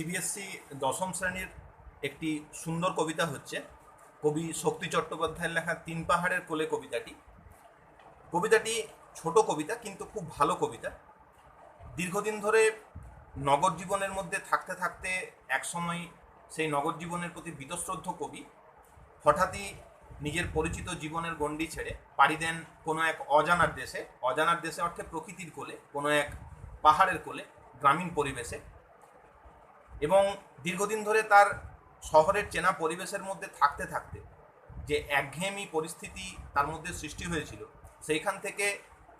CBSE দশম শ্রেণির একটি সুন্দর কবিতা হচ্ছে কবি শক্তি চট্টোপাধ্যায়ের লেখা তিন পাহাড়ের কোলে কবিতাটি। কবিতাটি ছোট কবিতা কিন্তু খুব ভালো কবিতা। দীর্ঘদিন ধরে নগর জীবনের মধ্যে থাকতে থাকতে একসময় সেই নগর জীবনের প্রতি বীতশ্রদ্ধ কবি হঠাৎই নিজের পরিচিত জীবনের গণ্ডি ছেড়ে পাড়ি দেন কোনো এক অজানার দেশে। অজানার দেশে অর্থে প্রকৃতির কোলে, কোনো এক পাহাড়ের কোলে, গ্রামীণ পরিবেশে। এবং দীর্ঘদিন ধরে তার শহরের চেনা পরিবেশের মধ্যে থাকতে থাকতে যে একঘেয়েমি পরিস্থিতি তার মধ্যে সৃষ্টি হয়েছিল, সেইখান থেকে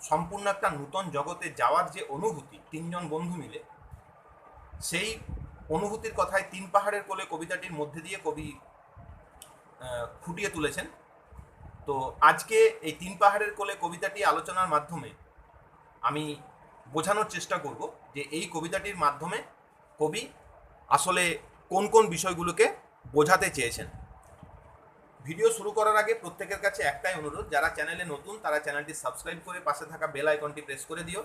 সম্পূর্ণ একটা নূতন জগতে যাওয়ার যে অনুভূতি, তিনজন বন্ধু মিলে, সেই অনুভূতির কথায় তিন পাহাড়ের কোলে কবিতাটির মধ্যে দিয়ে কবি ফুটিয়ে তুলেছেন। তো আজকে এই তিন পাহাড়ের কোলে কবিতাটি আলোচনার মাধ্যমে আমি বোঝানোর চেষ্টা করব যে এই কবিতাটির মাধ্যমে কবি আসলে কোন কোন বিষয়গুলোকে বোঝাতে চেয়েছেন? ভিডিও শুরু করার আগে প্রত্যেকের কাছে একটাই অনুরোধ, যারা চ্যানেলে নতুন, তারা চ্যানেলটি সাবস্ক্রাইব করে পাশে থাকা বেল আইকনটি প্রেস করে দিও।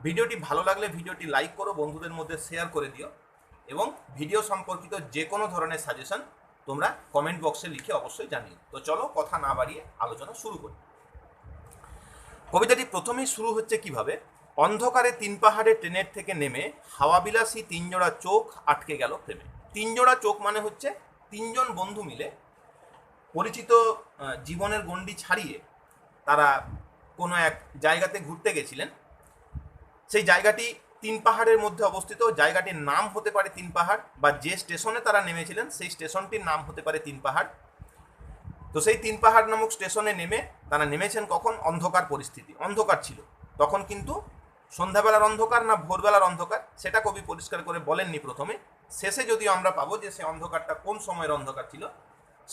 ভিডিওটি ভালো লাগলে ভিডিওটি লাইক করো, বন্ধুদের মধ্যে শেয়ার করে দিও এবং ভিডিও সম্পর্কিত যে কোনো ধরনের সাজেশন তোমরা কমেন্ট বক্সে লিখে অবশ্যই জানিও। তো চলো কথা না বাড়িয়ে আলোচনা শুরু করি। কবিতাটি প্রথমেই শুরু হচ্ছে কীভাবে? অন্ধকারে তিন পাহাড়ে ট্রেনের থেকে নেমে হাওয়াবিলাসী তিনজোড়া চোখ আটকে গেল প্রেমে। তিনজোড়া চোখ মানে হচ্ছে তিনজন বন্ধু মিলে পরিচিত জীবনের গণ্ডি ছাড়িয়ে তারা কোনো এক জায়গাতে ঘুরতে গেছিলেন। সেই জায়গাটি তিন পাহাড়ের মধ্যে অবস্থিত। জায়গাটির নাম হতে পারে তিন পাহাড় বা যে স্টেশনে তারা নেমেছিলেন সেই স্টেশনটির নাম হতে পারে তিন পাহাড়। তো সেই তিন পাহাড় নামক স্টেশনে নেমে তারা নেমেছেন কখন? অন্ধকার পরিস্থিতি। অন্ধকার ছিল। তখন কিন্তু সন্ধ্যাবেলার অন্ধকার না ভোরবেলার অন্ধকার, সেটা কবি পরিষ্কার করে বলেননি প্রথমে। শেষে যদিও আমরা পাবো যে সে অন্ধকারটা কোন সময়ের অন্ধকার ছিল?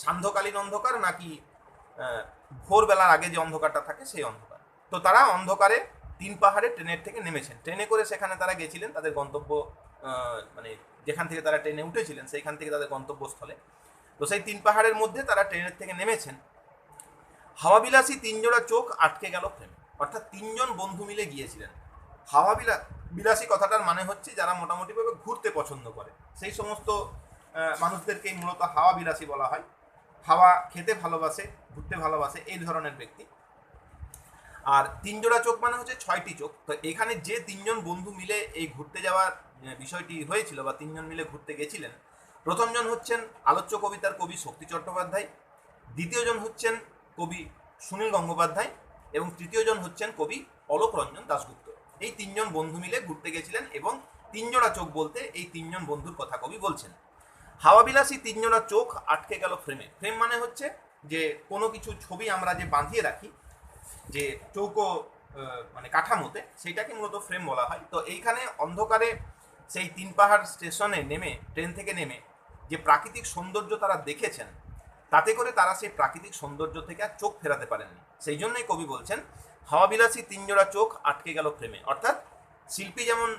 সান্ধ্যকালীন অন্ধকার নাকি ভোরবেলার আগে যে অন্ধকারটা থাকে সেই অন্ধকার? তো তারা অন্ধকারে তিন পাহাড়ে ট্রেনের থেকে নেমেছেন। ট্রেনে করে সেখানে তারা গেছিলেন তাদের গন্তব্য মানে যেখান থেকে তারা ট্রেনে উঠেছিলেন সেইখান থেকে তাদের গন্তব্যস্থলে। তো সেই তিন পাহাড়ের মধ্যে তারা ট্রেনের থেকে নেমেছেন। হাওয়াবিলাসী তিনজোড়া চোখ আটকে গেল প্রেমে। অর্থাৎ তিনজন বন্ধু মিলে গিয়েছিলেন। হাওয়া বিলাস বিলাসী কথাটার মানে হচ্ছে যারা মোটামুটিভাবে ঘুরতে পছন্দ করে। সেই সমস্ত মানুষদেরকেই মূলত হাওয়া বিলাসী বলা হয়। হাওয়া খেতে ভালোবাসে, ঘুরতে ভালোবাসে এই ধরনের ব্যক্তি। আর তিন জোড়া চোখ মানে হচ্ছে ছয়টি চোখ। তো এখানে যে তিনজন বন্ধু মিলে এই ঘুরতে যাওয়ার বিষয়টি হয়েছিল বা তিনজন মিলে ঘুরতে গেছিলেন প্রথমজন হচ্ছেন আলোচ্য কবিতার কবি শক্তি চট্টোপাধ্যায় দ্বিতীয়জন হচ্ছেন কবি সুনীল গঙ্গোপাধ্যায় এবং তৃতীয়জন হচ্ছেন কবি অলোক রঞ্জন দাশগুপ্ত। এই তিনজন বন্ধু মিলে ঘুরতে গেছিলেন এবং তিনজোড়া চোখ বলতে এই তিনজন বন্ধুর কথা কবি বলছেন। হাওয়াবিলাসী তিনজোড়া চোখ আটকে গেল ফ্রেমে ফ্রেম মানে হচ্ছে যে কোনো কিছু ছবি আমরা যে বাঁধিয়ে রাখি, যে চৌকো মানে কাঠামোতে সেইটাকে মূলত ফ্রেম বলা হয়। তো এইখানে অন্ধকারে সেই তিন পাহাড় স্টেশনে নেমে ট্রেন থেকে নেমে যে প্রাকৃতিক সৌন্দর্য তারা দেখেছেন, তাতে করে তারা সেই প্রাকৃতিক সৌন্দর্য থেকে আর চোখ ফেরাতে পারেননি। সেই জন্যই কবি বলছেন হাওয়াবিলাসী তিনজোড়া চোখ আটকে গেল ফ্রেমে অর্থাৎ শিল্পী যেমন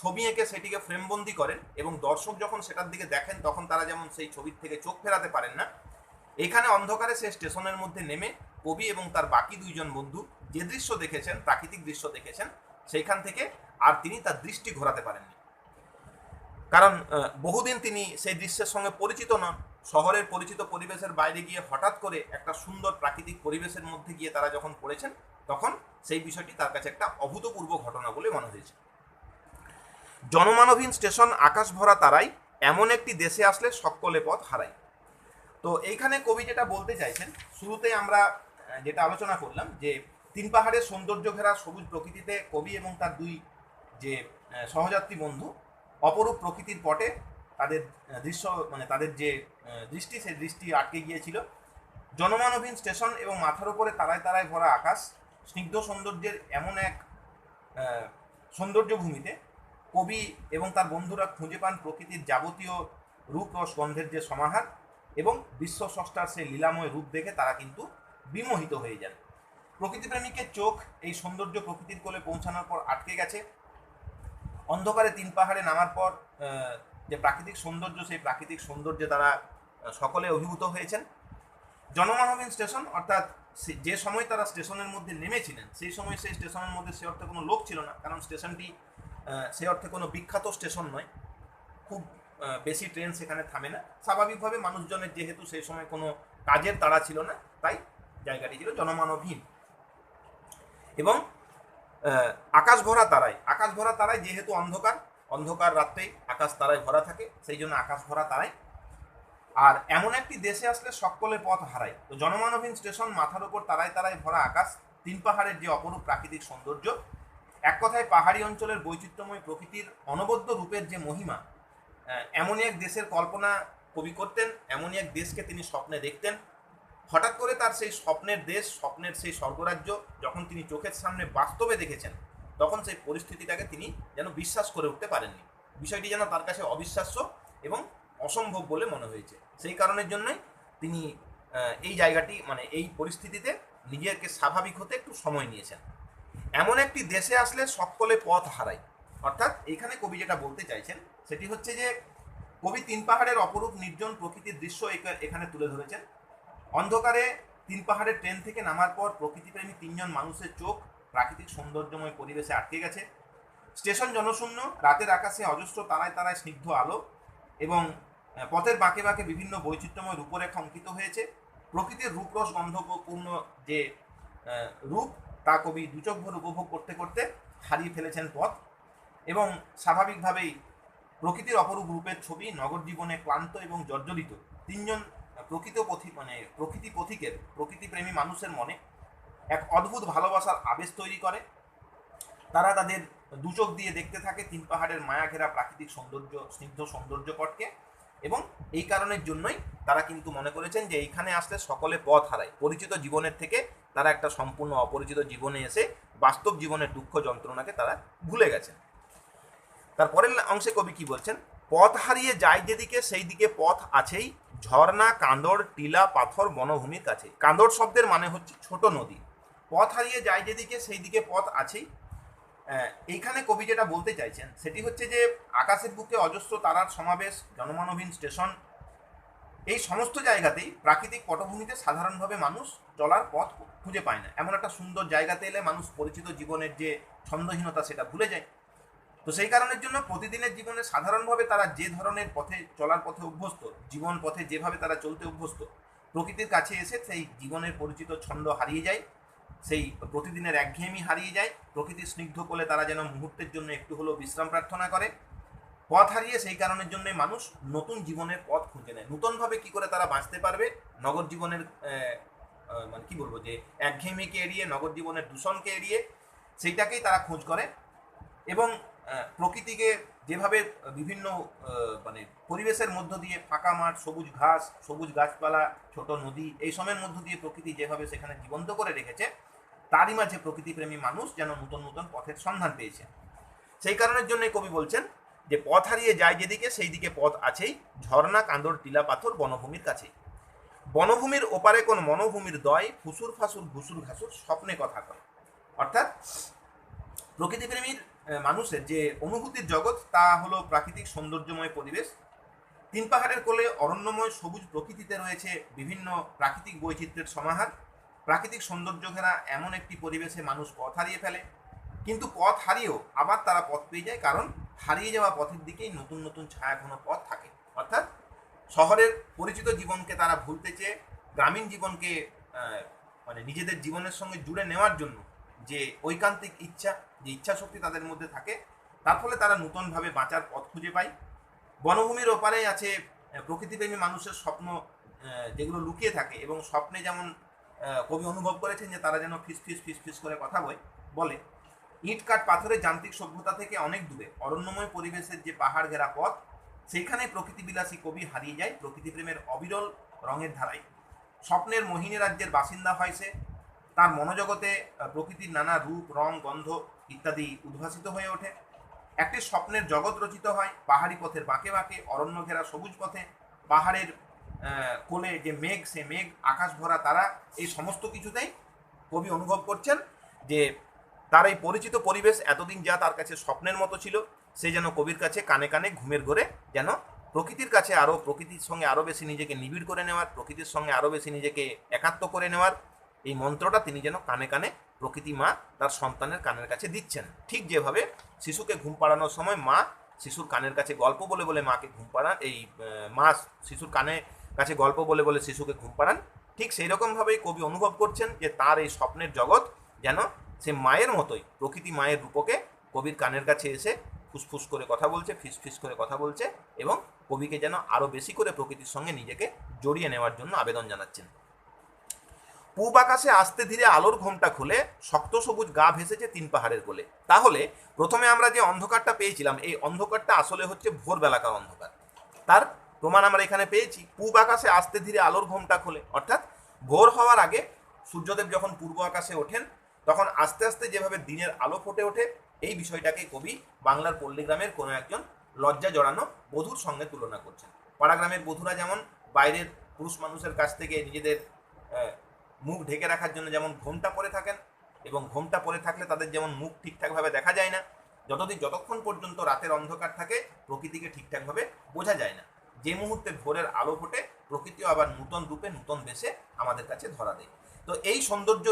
ছবি এঁকে সেটিকে ফ্রেমবন্দি করেন এবং দর্শক যখন সেটার দিকে দেখেন, তখন তারা যেমন সেই ছবির থেকে চোখ ফেরাতে পারেন না। এখানে অন্ধকারে সে স্টেশনের মধ্যে নেমে কবি এবং তার বাকি দুইজন বন্ধু যে দৃশ্য দেখেছেন, প্রাকৃতিক দৃশ্য দেখেছেন, সেইখান থেকে আর তিনি তার দৃষ্টি ঘোরাতে পারেননি। কারণ বহুদিন তিনি সেই দৃশ্যের সঙ্গে পরিচিত নন। শহরের পরিচিত পরিবেশের বাইরে গিয়ে হঠাৎ করে একটা সুন্দর প্রাকৃতিক পরিবেশের মধ্যে গিয়ে তারা যখন পড়েছেন, তখন সেই বিষয়টি তার কাছে একটা অভূতপূর্ব ঘটনা বলে মনে হয়েছে। জনমানবহীন স্টেশন আকাশ ভরা তারাই এমন একটি দেশে আসলে সকলে পথ হারাই তো এইখানে কবি যেটা বলতে চাইছেন, শুরুতে আমরা যেটা আলোচনা করলাম যে তিন পাহাড়ের সৌন্দর্য ঘেরা সবুজ প্রকৃতিতে কবি এবং তার দুই যে সহযাত্রী বন্ধু, অপরূপ প্রকৃতির পটে তাদের দৃশ্য মানে তাদের যে দৃষ্টি সেই দৃষ্টি আটকে গিয়েছিল। জনমানবহীন স্টেশন এবং মাথার উপরে তারায় তারায় ভরা আকাশ স্নিগ্ধ সৌন্দর্যের এমন এক আহ, সৌন্দর্য ভূমিতে কবি এবং তার বন্ধুরা খুঁজে পান প্রকৃতির যাবতীয় রূপ রস গন্ধের যে সমাহার এবং বিশ্ব স্রষ্টার সেই লীলাময় রূপ দেখে তারা কিন্তু বিমোহিত হয়ে যান। প্রকৃতিপ্রেমিকের চোখ এই সৌন্দর্য প্রকৃতির কোলে পৌঁছানোর পর আটকে গেছে। অন্ধকারে তিন পাহাড়ে নামার পর যে প্রাকৃতিক সৌন্দর্য, সেই প্রাকৃতিক সৌন্দর্যে তারা সকলে অভিভূত হয়েছেন। জনমানবহীন স্টেশন, অর্থাৎ যে সময় তারা স্টেশনের মধ্যে নেমেছিলেন, সেই সময় সেই স্টেশনের মধ্যে সে অর্থে কোনো লোক ছিল না, কারণ স্টেশনটি সে অর্থে কোনো বিখ্যাত স্টেশন নয়। খুব বেশি ট্রেন সেখানে থামে না। স্বাভাবিকভাবে মানুষজনের যেহেতু সেই সময় কোনো কাজের তাড়া ছিল না, তাই জায়গাটি ছিল জনমানবহীন। এবং আকাশ ভরা তারায় আকাশ ভরা তারায় যেহেতু অন্ধকার অন্ধকার রাত্রেই আকাশ তারায় ভরা থাকে, সেই জন্য আকাশ ভরা তারায়। আর এমন একটি দেশে আসলে সকলে পথ হারায়। তো জনমানবহীন স্টেশন মাথার উপর তারায় তারায় ভরা আকাশ, তিন পাহাড়ের যে অপরূপ প্রাকৃতিক সৌন্দর্য, এক কথায় পাহাড়ি অঞ্চলের বৈচিত্র্যময় প্রকৃতির অনবদ্য রূপের যে মহিমা এমনই এক দেশের কল্পনা কবি করতেন, এমনই এক দেশকে তিনি স্বপ্নে দেখতেন। হঠাৎ করে তার সেই স্বপ্নের দেশ, স্বপ্নের সেই স্বর্গরাজ্য, যখন তিনি চোখের সামনে বাস্তবে দেখেছেন তখন সেই পরিস্থিতিটাকে তিনি যেন বিশ্বাস করে উঠতে পারেননি। বিষয়টি যেন তার কাছে অবিশ্বাস্য এবং অসম্ভব বলে মনে হয়েছে। সেই কারণের জন্যই তিনি এই জায়গাটি মানে এই পরিস্থিতিতে নিজেকে স্বাভাবিক হতে একটু সময় নিয়েছেন। এমন একটি দেশে আসলে সকলে পথ হারায়। অর্থাৎ এখানে কবি যেটা বলতে চাইছেন, সেটি হচ্ছে যে, কবি তিন পাহাড়ের অপরূপ নির্জন প্রকৃতির দৃশ্য এখানে তুলে ধরেছেন। অন্ধকারে তিন পাহাড়ের ট্রেন থেকে নামার পর প্রকৃতিপ্রেমী তিনজন মানুষের চোখ প্রাকৃতিক সৌন্দর্যময় পরিবেশে আটকে গেছে। স্টেশন জনশূন্য, রাতের আকাশে অজস্র তারায় তারায় স্নিগ্ধ আলো এবং পথের বাঁকে বাঁকে বিভিন্ন বৈচিত্র্যময় রূপরেখা অঙ্কিত হয়েছে। প্রকৃতির রূপরস গন্ধপূর্ণ যে রূপ, তা কবি দুচোখ উপভোগ করতে করতে হারিয়ে ফেলেছেন পথ এবং স্বাভাবিকভাবেই প্রকৃতির অপরূপ রূপের ছবি নগর জীবনে ক্লান্ত এবং জর্জরিত। তিনজন প্রকৃত পথিক মানে প্রকৃতি পথিকের, প্রকৃতিপ্রেমী মানুষের মনে এক অদ্ভুত ভালোবাসার আবেশ তৈরি করে। তারা তাদের দুচোখ দিয়ে দেখতে থাকে তিন পাহাড়ের মায়া ঘেরা প্রাকৃতিক সৌন্দর্য, স্নিগ্ধ সৌন্দর্যপটকে এবং এই কারণের জন্যই তারা কিন্তু মনে করেছেন যে এইখানে আসলে সকলে পথ হারায়। পরিচিত জীবনের থেকে তারা একটা সম্পূর্ণ অপরিচিত জীবনে এসে বাস্তব জীবনের দুঃখ যন্ত্রণাকে তারা ভুলে গেছেন। তারপরের অংশে কবি কি বলছেন? পথ হারিয়ে যায় যেদিকে, সেই দিকে পথ আছেই। ঝর্ণা, কাঁদর, টিলা, পাথর, বনভূমির কাছে। কাঁদর শব্দের মানে হচ্ছে ছোট নদী। পথ হারিয়ে যায় যেদিকে সেই দিকে পথ আছেই। এইখানে কবি যেটা বলতে চাইছেন, সেটি হচ্ছে যে আকাশের বুকে অজস্র তারার সমাবেশ, জনমানবহীন স্টেশন, এই সমস্ত জায়গাতেই প্রাকৃতিক পটভূমিতে সাধারণভাবে মানুষ চলার পথ খুঁজে পায় না। এমন একটা সুন্দর জায়গাতে এলে মানুষ পরিচিত জীবনের যে ছন্দহীনতা সেটা ভুলে যায়। তো সেই কারণের জন্য প্রতিদিনের জীবনে সাধারণভাবে তারা যে ধরনের পথে চলার পথে অভ্যস্ত, জীবন পথে যেভাবে তারা চলতে অভ্যস্ত, প্রকৃতির কাছে এসে সেই জীবনের পরিচিত ছন্দ হারিয়ে যায়। সেই প্রতিদিনের একঘেয়েমি হারিয়ে যায় প্রকৃতির স্নিগ্ধ কোলে তারা যেন মুহূর্তের জন্য একটু হলেও বিশ্রাম প্রার্থনা করে। পথ হারিয়ে সেই কারণের জন্যই মানুষ নতুন জীবনের পথ খুঁজে নেয়। নতুনভাবে কি করে তারা বাঁচতে পারবে? নগর জীবনের মানে কি বলব যে, একঘেয়েমিকে এড়িয়ে, নগর জীবনের দূষণকে এড়িয়ে সেইটাকেই তারা খোঁজ করে। এবং প্রকৃতিকে যেভাবে বিভিন্ন মানে পরিবেশের মধ্য দিয়ে ফাঁকা মাঠ, সবুজ ঘাস, সবুজ গাছপালা, ছোট নদী, এই সময়ের মধ্য দিয়ে প্রকৃতি যেভাবে সেখানে জীবন্ত করে রেখেছে, তারই মাঝে প্রকৃতিপ্রেমী মানুষ যেন নতুন নতুন পথের সন্ধান পেয়েছে। সেই কারণের জন্য কবি বলছেন যে, পথ হারিয়ে যায় যেদিকে সেই দিকে পথ আছেই, ঝর্ণা, কান্দর, টিলা, পাথর, বনভূমির কাছেই। বনভূমির ওপারে কোন মনোভূমির দয়, ফুসুর ফাসুর, ঘুসুর ঘাসুর স্বপ্নে কথা কয়। অর্থাৎ প্রকৃতিপ্রেমীর মানুষের যে অনুভূতির জগৎ, তা হলো প্রাকৃতিক সৌন্দর্যময় পরিবেশ। তিন পাহাড়ের কোলে অরণ্যময় সবুজ প্রকৃতিতে রয়েছে বিভিন্ন প্রাকৃতিক বৈচিত্র্যের সমাহার। প্রাকৃতিক সৌন্দর্য ঘেরা এমন একটি পরিবেশে মানুষ পথ হারিয়ে ফেলে। কিন্তু পথ হারিয়েও আবার তারা পথ পেয়ে যায়, কারণ হারিয়ে যাওয়া পথের দিকেই নতুন নতুন ছায়াঘন পথ থাকে। অর্থাৎ শহরের পরিচিত জীবনকে তারা ভুলতে চেয়ে, গ্রামীণ জীবনকে মানে নিজেদের জীবনের সঙ্গে জুড়ে নেওয়ার জন্য যে ঐকান্তিক ইচ্ছা, যে ইচ্ছা শক্তি তাদের মধ্যে থাকে, তার ফলে তারা নতুনভাবে বাঁচার পথ খুঁজে পায়। বনভূমির ওপারে আছে প্রকৃতিপ্রেমী মানুষের স্বপ্ন যেগুলো লুকিয়ে থাকে এবং স্বপ্নে যেমন কবি অনুভব করেছেন যে তারা যেন ফিস ফিস ফিস ফিস করে কথা বয় বলে। ইট কাঠ পাথরের যান্ত্রিক সভ্যতা থেকে অনেক দূরে, অরণ্যময় পরিবেশের যে পাহাড় ঘেরা পথ সেইখানে প্রকৃতিবিলাসী কবি হারিয়ে যায়, প্রকৃতিপ্রেমের অবিরল রঙের ধারায়। স্বপ্নের মোহিনী রাজ্যের বাসিন্দা হয় সে তার মনোজগতে প্রকৃতির নানা রূপ, রং, গন্ধ ইত্যাদি উদ্ভাসিত হয়ে ওঠে। একটি স্বপ্নের জগৎ রচিত হয়, পাহাড়ি পথের বাঁকে বাঁকে, অরণ্য ঘেরা সবুজ পথে। পাহাড়ের কোলে যে মেঘ, সে মেঘ, আকাশ ভরা তারা, এই সমস্ত কিছুতেই কবি অনুভব করছেন যে তার এই পরিচিত পরিবেশ এতদিন যা তার কাছে স্বপ্নের মতো ছিল, সে যেন কবির কাছে কানে কানে ঘুমের ঘরে, যেন প্রকৃতির কাছে আরও প্রকৃতির সঙ্গে আরও বেশি নিজেকে নিবিড় করে নেওয়ার, প্রকৃতির সঙ্গে আরও বেশি নিজেকে একাত্ম করে নেওয়ার এই মন্ত্রটা তিনি যেন কানে কানে প্রকৃতি মা তার সন্তানের কানের কাছে দিচ্ছেন। ঠিক যেভাবে শিশুকে ঘুম পাড়ানোর সময় মা শিশুর কানের কাছে গল্প বলে বলে মাকে ঘুম পাড়ান, এই মা শিশুর কানে কাছে গল্প বলে বলে শিশুকে ঘুম পাড়ান, ঠিক সেই রকমভাবেই কবি অনুভব করছেন যে তার এই স্বপ্নের জগৎ যেন সে মায়ের মতোই, প্রকৃতি মায়ের রূপকে কবির কানের কাছে এসে ফুসফুস করে কথা বলছে ফিস ফিস করে কথা বলছে এবং কবিকে যেন আরও বেশি করে প্রকৃতির সঙ্গে নিজেকে জড়িয়ে নেওয়ার জন্য আবেদন জানাচ্ছেন। পূব আকাশে আস্তে ধীরে আলোর ঘোমটা খুলে শক্ত সবুজ গা ভেসেছে তিন পাহাড়ের কোলে। তাহলে প্রথমে আমরা যে অন্ধকারটা পেয়েছিলাম, এই অন্ধকারটা আসলে হচ্ছে ভোরবেলাকার অন্ধকার। তার প্রমাণ আমরা এখানে পেয়েছি, পূব আকাশে আস্তে ধীরে আলোর ঘোমটা খোলে। অর্থাৎ ভোর হওয়ার আগে সূর্যদেব যখন পূর্ব আকাশে ওঠেন, তখন আস্তে আস্তে যেভাবে দিনের আলো ফুটে ওঠে, এই বিষয়টাকে কবি বাংলার পল্লীগ্রামের কোনো একজন লজ্জা জড়ানো বধূর সঙ্গে তুলনা করছেন। পাড়াগ্রামের বধূরা যেমন বাইরের পুরুষ মানুষের কাছ থেকে নিজেদের মুখ ঢেকে রাখার জন্য যেমন ঘোমটা পরে থাকেন এবং ঘোমটা পরে থাকলে তাদের যেমন মুখ ঠিকঠাকভাবে দেখা যায় না, যতদিন যতক্ষণ পর্যন্ত রাতের অন্ধকার থাকে প্রকৃতিকে ঠিকঠাকভাবে বোঝা যায় না। যে মুহূর্তে ভোরের আলো ফোটে, প্রকৃতিও আবার নূতন রূপে, নূতন বেশে আমাদের কাছে ধরা দেয়। তো এই সৌন্দর্য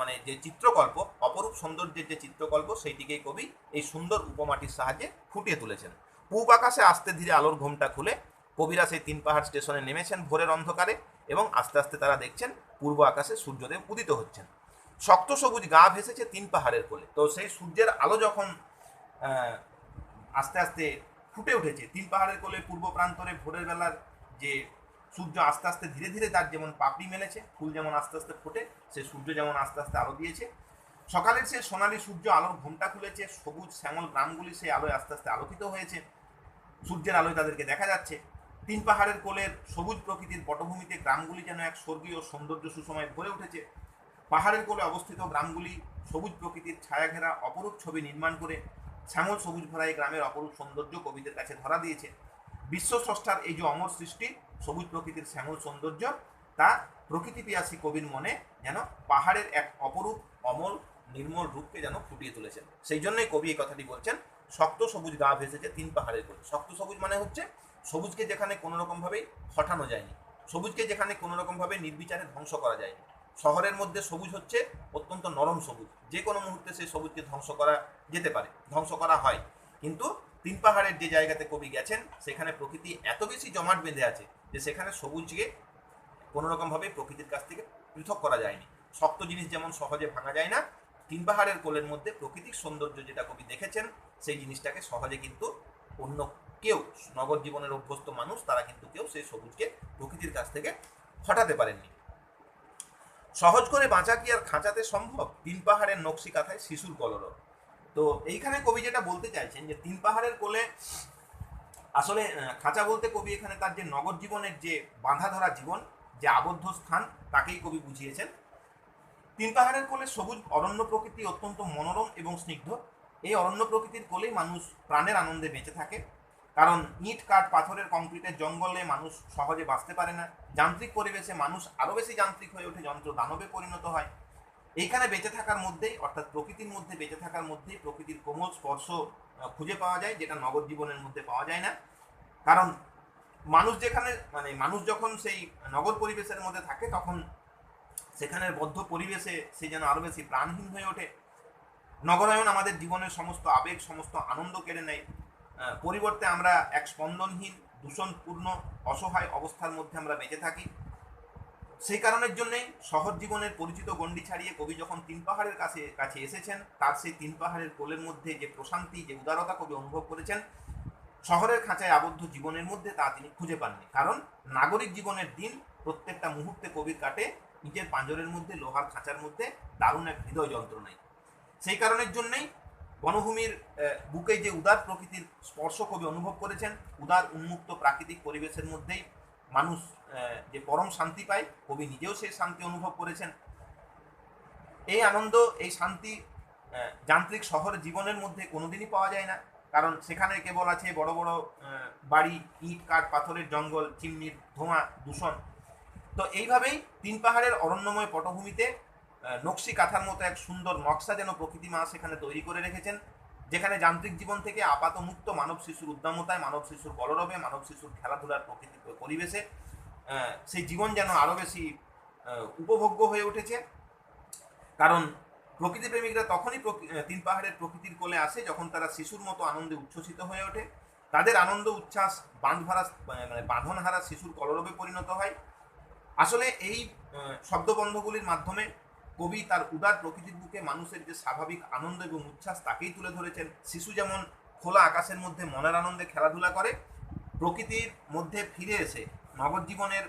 মানে যে চিত্রকল্প, অপরূপ সৌন্দর্যের যে চিত্রকল্প, সেইটিকেই কবি এই সুন্দর উপমাটির সাহায্যে ফুটিয়ে তুলেছেন। পূব আকাশে আস্তে ধীরে আলোর ঘোমটা খুলে কবিরা সেই তিন পাহাড় স্টেশনে নেমেছেন ভোরের অন্ধকারে। এবং আস্তে আস্তে তারা দেখছেন পূর্ব আকাশে সূর্যদেব উদিত হচ্ছেন। শক্ত সবুজ গা ভেসেছে তিন পাহাড়ের কোলে। তো সেই সূর্যের আলো যখন আস্তে আস্তে ফুটে উঠেছে, তিন পাহাড়ের কোলে পূর্ব প্রান্তরে ভোরের বেলার যে সূর্য আস্তে আস্তে ধীরে ধীরে তার যেমন পাপড়ি মেলেছে, ফুল যেমন আস্তে আস্তে ফোটে, সে সূর্য যেমন আস্তে আস্তে আলো দিয়েছে। সকালের সে সোনালি সূর্য আলোর ঘোমটা খুলেছে, সবুজ শ্যামল গ্রামগুলি সেই আলোয় আস্তে আস্তে আলোকিত হয়েছে। সূর্যের আলোয় তাদেরকে দেখা যাচ্ছে। তিন পাহাড়ের কোলের সবুজ প্রকৃতির পটভূমিতে গ্রামগুলি যেন এক স্বর্গীয় সৌন্দর্য সুসময় ভরে উঠেছে। পাহাড়ের কোলে অবস্থিত গ্রামগুলি সবুজ প্রকৃতির ছায়াঘেরা অপরূপ ছবি নির্মাণ করে শ্যামল সবুজ ভরা এই গ্রামের অপরূপ সৌন্দর্য কবিদের কাছে ধরা দিয়েছে। বিশ্ব স্রষ্টার এই যে অমর সৃষ্টি, সবুজ প্রকৃতির শ্যামল সৌন্দর্য, তা প্রকৃতি পিয়াসী কবির মনে যেন পাহাড়ের এক অপরূপ, অমল, নির্মল রূপকে যেন ফুটিয়ে তুলেছেন। সেই জন্যই কবি এই কথাটি বলছেন, শক্ত সবুজ গা ভেসেছে তিন পাহাড়ের কোলে। শক্ত সবুজ মানে হচ্ছে সবুজকে যেখানে কোনো রকমভাবেই হটানো যায়নি, সবুজকে যেখানে কোনো রকমভাবে নির্বিচারে ধ্বংস করা যায়নি। শহরের মধ্যে সবুজ হচ্ছে অত্যন্ত নরম সবুজ, যে কোনো মুহূর্তে সেই সবুজকে ধ্বংস করা যেতে পারে, ধ্বংস করা হয়। কিন্তু তিন পাহাড়ের যে জায়গাতে কবি গেছেন, সেখানে প্রকৃতি এত বেশি জমাট বেঁধে আছে যে সেখানে সবুজকে কোনো রকমভাবে প্রকৃতির কাছ থেকে পৃথক করা যায়নি। শক্ত জিনিস যেমন সহজে ভাঙা যায় না, তিন পাহাড়ের কোলের মধ্যে প্রকৃতিক সৌন্দর্য যেটা কবি দেখেছেন, সেই জিনিসটাকে সহজে কিন্তু অন্য কেউ নগর জীবনের অভ্যস্ত মানুষ, তারা কিন্তু কেউ সেই সবুজকে প্রকৃতির কাছ থেকে হটাতে পারেননি। সহজ করে বাঁচা কি আর খাঁচাতে সম্ভব? তিন পাহাড়ের নকশি কাঁথায় শিশুর কলরব। তো এইখানে কবি যেটা বলতে চাইছেন যে, তিন পাহাড়ের কোলে আসলে খাঁচা বলতে কবি এখানে তার যে নগর জীবনের যে বাঁধা ধরা জীবন, যে আবদ্ধ স্থান, তাকেই কবি বুঝিয়েছেন। তিন পাহাড়ের কোলে সবুজ অরণ্য প্রকৃতি অত্যন্ত মনোরম এবং স্নিগ্ধ। এই অরণ্য প্রকৃতির কোলেই মানুষ প্রাণের আনন্দে বেঁচে থাকে। কারণ ইট, কাঠ, পাথরের কংক্রিটের জঙ্গলে মানুষ সহজে বাঁচতে পারে না। যান্ত্রিক পরিবেশে মানুষ আরও বেশি যান্ত্রিক হয়ে ওঠে, যন্ত্র দানবে পরিণত হয়। এইখানে বেঁচে থাকার মধ্যেই অর্থাৎ প্রকৃতির মধ্যে বেঁচে থাকার মধ্যেই প্রকৃতির কোমল স্পর্শ খুঁজে পাওয়া যায়, যেটা নগর জীবনের মধ্যে পাওয়া যায় না। কারণ মানুষ যেখানে মানে মানুষ যখন সেই নগর পরিবেশের মধ্যে থাকে, তখন সেখানের বদ্ধ পরিবেশে সে যেন আরও বেশি প্রাণহীন হয়ে ওঠে। নগরায়ন আমাদের জীবনের সমস্ত আবেগ, সমস্ত আনন্দ কেড়ে নেয়। পরিবর্তে আমরা এক স্পন্দনহীন, দূষণপূর্ণ, অসহায় অবস্থার মধ্যে আমরা বেঁচে থাকি। সেই কারণের জন্যেই শহর জীবনের পরিচিত গণ্ডি ছাড়িয়ে কবি যখন তিন পাহাড়ের কাছে কাছে এসেছেন, তার সেই তিন পাহাড়ের কোলের মধ্যে যে প্রশান্তি, যে উদারতা কবি অনুভব করেছেন, শহরের খাঁচায় আবদ্ধ জীবনের মধ্যে তা তিনি খুঁজে পাননি। কারণ নাগরিক জীবনের দিন প্রত্যেকটা মুহূর্তে কবির কাটে, নিজের পাঁজরের মধ্যে, লোহার খাঁচার মধ্যে দারুণ এক হৃদয় যন্ত্রণায়। সেই কারণের জন্যই বনভূমির বুকে যে উদার প্রকৃতির স্পর্শ কবি অনুভব করেছেন, উদার, উন্মুক্ত প্রাকৃতিক পরিবেশের মধ্যেই মানুষ যে পরম শান্তি পায়, কবি নিজেও সেই শান্তি অনুভব করেছেন। এই আনন্দ, এই শান্তি যান্ত্রিক শহর জীবনের মধ্যে কোনোদিনই পাওয়া যায় না। কারণ সেখানে কেবল আছে বড় বড় বাড়ি, ইট, কাঠ, পাথরের জঙ্গল, চিমনির ধোঁয়া, দূষণ। তো এইভাবেই তিন পাহাড়ের অরণ্যময় পটভূমিতে নকশি কাঁথার মতো এক সুন্দর নকশা যেন প্রকৃতি মা সেখানে তৈরি করে রেখেছেন, যেখানে যান্ত্রিক জীবন থেকে আপাত মুক্ত মানব শিশুর উদ্দামতায়, মানব শিশুর কলরবে, মানব শিশুর খেলাধুলার প্রকৃতি পরিবেশে সেই জীবন যেন আরও বেশি উপভোগ্য হয়ে উঠেছে। কারণ প্রকৃতি প্রেমিকরা তখনই তিন পাহাড়ের প্রকৃতির কোলে আসে যখন তারা শিশুর মতো আনন্দে উচ্ছ্বসিত হয়ে ওঠে। তাদের আনন্দ উচ্ছ্বাস, বাঁধভারা মানে বাঁধনহারা শিশুর কলরবে পরিণত হয়। আসলে এই শব্দবন্ধগুলির মাধ্যমে কবি তার উদার প্রকৃতির বুকে মানুষের যে স্বাভাবিক আনন্দ এবং উচ্ছ্বাস তাকেই তুলে ধরেছেন। শিশু যেমন খোলা আকাশের মধ্যে মনের আনন্দে খেলাধুলা করে, প্রকৃতির মধ্যে ফিরে এসে নগর জীবনের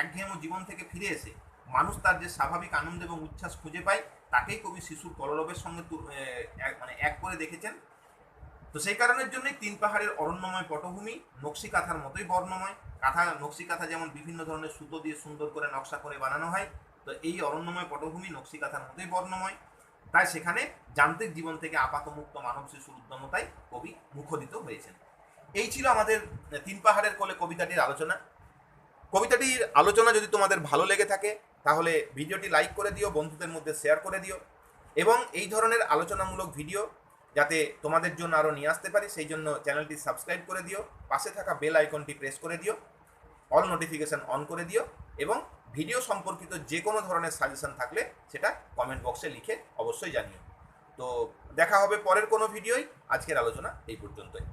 একঘেয়েম জীবন থেকে ফিরে এসে মানুষ তার যে স্বাভাবিক আনন্দ এবং উচ্ছ্বাস খুঁজে পায়, তাকেই কবি শিশুর কলরবের সঙ্গে মানে এক করে দেখেছেন। তো সেই কারণের জন্যই তিন পাহাড়ের অরণ্যময় পটভূমি নকশি কাঁথার মতোই বর্ণময়। কাঁথা নকশি কাঁথা যেমন বিভিন্ন ধরনের সুতো দিয়ে সুন্দর করে নকশা করে বানানো হয় তো এই অরণ্যময় পটভূমি নকশি কাঁথার মতোই বর্ণময়। তাই সেখানে যান্ত্রিক জীবন থেকে আপাতমুক্ত মানব শিশুর উদ্যমতায় কবি মুখরিত হয়েছেন। এই ছিল আমাদের তিন পাহাড়ের কোলে কবিতাটির আলোচনা। কবিতাটির আলোচনা যদি তোমাদের ভালো লেগে থাকে, তাহলে ভিডিওটি লাইক করে দিও, বন্ধুদের মধ্যে শেয়ার করে দিও এবং এই ধরনের আলোচনামূলক ভিডিও যাতে তোমাদের জন্য আরও নিয়ে আসতে পারি, সেই জন্য চ্যানেলটি সাবস্ক্রাইব করে দিও, পাশে থাকা বেল আইকনটি প্রেস করে দিও, অল নোটিফিকেশন অন করে দিও এবং ভিডিও সম্পর্কিত যে কোনো ধরনের সাজেশন থাকলে সেটা কমেন্ট বক্সে লিখে অবশ্যই জানিও। তো দেখা হবে পরের কোনো ভিডিওই আজকের আলোচনা এই পর্যন্তই।